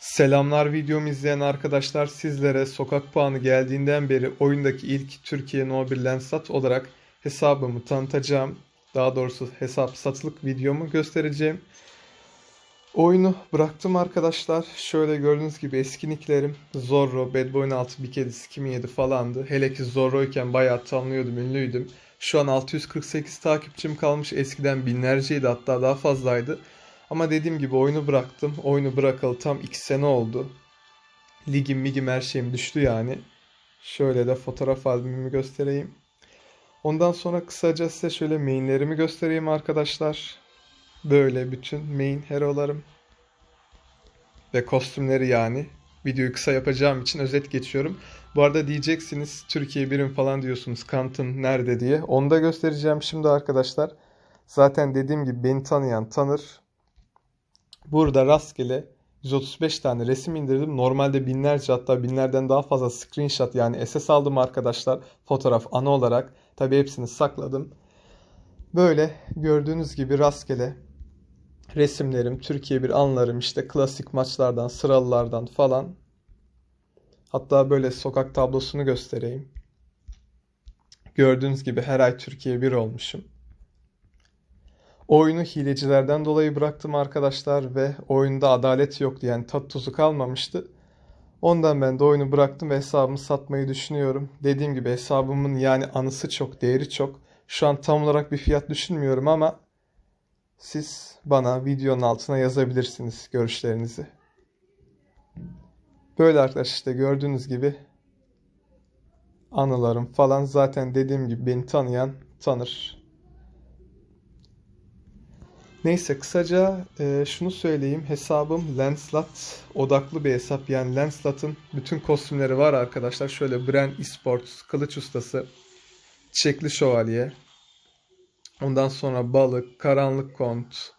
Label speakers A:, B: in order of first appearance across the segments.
A: Selamlar videomu izleyen arkadaşlar sizlere sokak puanı geldiğinden beri oyundaki ilk Türkiye No 1 Landsat olarak hesabımı tanıtacağım. Daha doğrusu hesap satılık videomu göstereceğim. Oyunu bıraktım arkadaşlar. Şöyle gördüğünüz gibi eski nicklerim Zorro, Bad Boy'un 6, bir kedisi 2007 falandı. Hele ki Zorro'yken bayağı tanınıyordum, ünlüydüm. Şu an 648 takipçim kalmış. Eskiden binlerceydi hatta daha fazlaydı. Ama dediğim gibi oyunu bıraktım. Oyunu bırakalı tam 2 sene oldu. Ligim migim her şeyim düştü yani. Şöyle de fotoğraf albümümü göstereyim. Ondan sonra kısaca size şöyle mainlerimi göstereyim arkadaşlar. Böyle bütün main hero'larım. Ve kostümleri yani. Videoyu kısa yapacağım için özet geçiyorum. Bu arada diyeceksiniz Türkiye birim falan diyorsunuz Kant'ın nerede diye. Onu da göstereceğim şimdi arkadaşlar. Zaten dediğim gibi beni tanıyan tanır. Burada rastgele 135 tane resim indirdim. Normalde binlerce hatta binlerden daha fazla screenshot yani SS aldım arkadaşlar. Fotoğraf ana olarak. Tabi hepsini sakladım. Böyle gördüğünüz gibi rastgele resimlerim, Türkiye bir anlarım işte klasik maçlardan, sıralılardan falan. Hatta böyle sokak tablosunu göstereyim. Gördüğünüz gibi her ay Türkiye bir olmuşum. Oyunu hilecilerden dolayı bıraktım arkadaşlar ve oyunda adalet yoktu yani tat tuzu kalmamıştı. Ondan ben de oyunu bıraktım ve hesabımı satmayı düşünüyorum. Dediğim gibi hesabımın yani anısı çok, değeri çok. Şu an tam olarak bir fiyat düşünmüyorum ama siz bana videonun altına yazabilirsiniz görüşlerinizi. Böyle arkadaşlar işte gördüğünüz gibi anılarım falan zaten dediğim gibi beni tanıyan tanır. Neyse kısaca e, şunu söyleyeyim. Hesabım Lancelot odaklı bir hesap. Yani Lancelot'ın bütün kostümleri var arkadaşlar. Şöyle Bren Esports, Kılıç Ustası, Çiçekli Şövalye. Ondan sonra Balık, Karanlık Kont,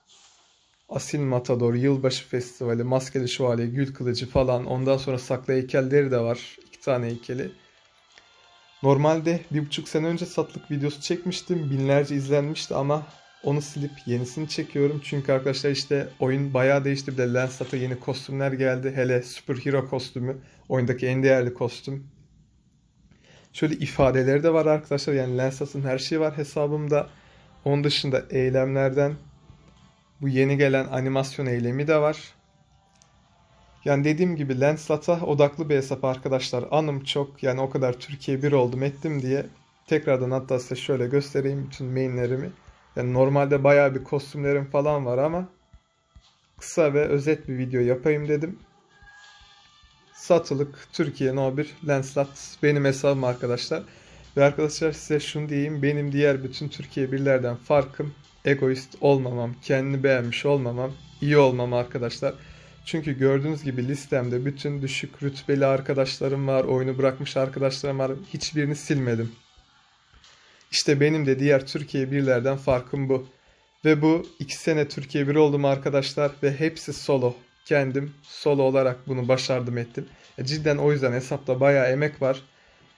A: Asil Matador, Yılbaşı Festivali, Maskeli Şövalye, Gül Kılıcı falan. Ondan sonra saklı heykelleri de var. iki tane heykeli. Normalde bir buçuk sene önce satılık videosu çekmiştim. Binlerce izlenmişti ama onu silip yenisini çekiyorum. Çünkü arkadaşlar işte oyun bayağı değişti. Bir de Lancelot'a yeni kostümler geldi. Hele Super Hero kostümü. Oyundaki en değerli kostüm. Şöyle ifadeleri de var arkadaşlar. Yani Lancelot'ın her şeyi var hesabımda. Onun dışında eylemlerden bu yeni gelen animasyon eylemi de var. Yani dediğim gibi Lancelot'a odaklı bir hesap arkadaşlar. Anım çok. Yani o kadar Türkiye bir oldum ettim diye. Tekrardan hatta size şöyle göstereyim bütün mainlerimi. Yani normalde bayağı bir kostümlerim falan var ama kısa ve özet bir video yapayım dedim. Satılık Türkiye No 1 Lancelot benim hesabım arkadaşlar. Ve arkadaşlar size şunu diyeyim. Benim diğer bütün Türkiye birlerden farkım egoist olmamam, kendini beğenmiş olmamam, iyi olmam arkadaşlar. Çünkü gördüğünüz gibi listemde bütün düşük rütbeli arkadaşlarım var, oyunu bırakmış arkadaşlarım var. Hiçbirini silmedim. İşte benim de diğer Türkiye birlerden farkım bu. Ve bu iki sene Türkiye bir oldum arkadaşlar ve hepsi solo. Kendim solo olarak bunu başardım ettim. E, cidden o yüzden hesapta bayağı emek var.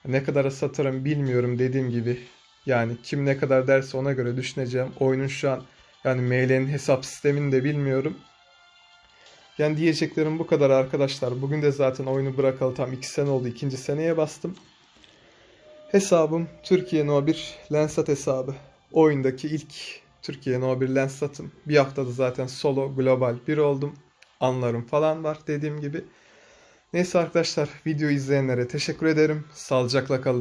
A: Ne kadar satarım bilmiyorum dediğim gibi. Yani kim ne kadar derse ona göre düşüneceğim. Oyunun şu an yani ML'nin hesap sistemini de bilmiyorum. Yani diyeceklerim bu kadar arkadaşlar. Bugün de zaten oyunu bırakalı tam 2 sene oldu. ikinci seneye bastım. Hesabım Türkiye No 1 Lensat hesabı. Oyundaki ilk Türkiye No 1 Lensat'ım. Bir haftada zaten solo global bir oldum. Anlarım falan var dediğim gibi. Neyse arkadaşlar video izleyenlere teşekkür ederim. Sağlıcakla kalın.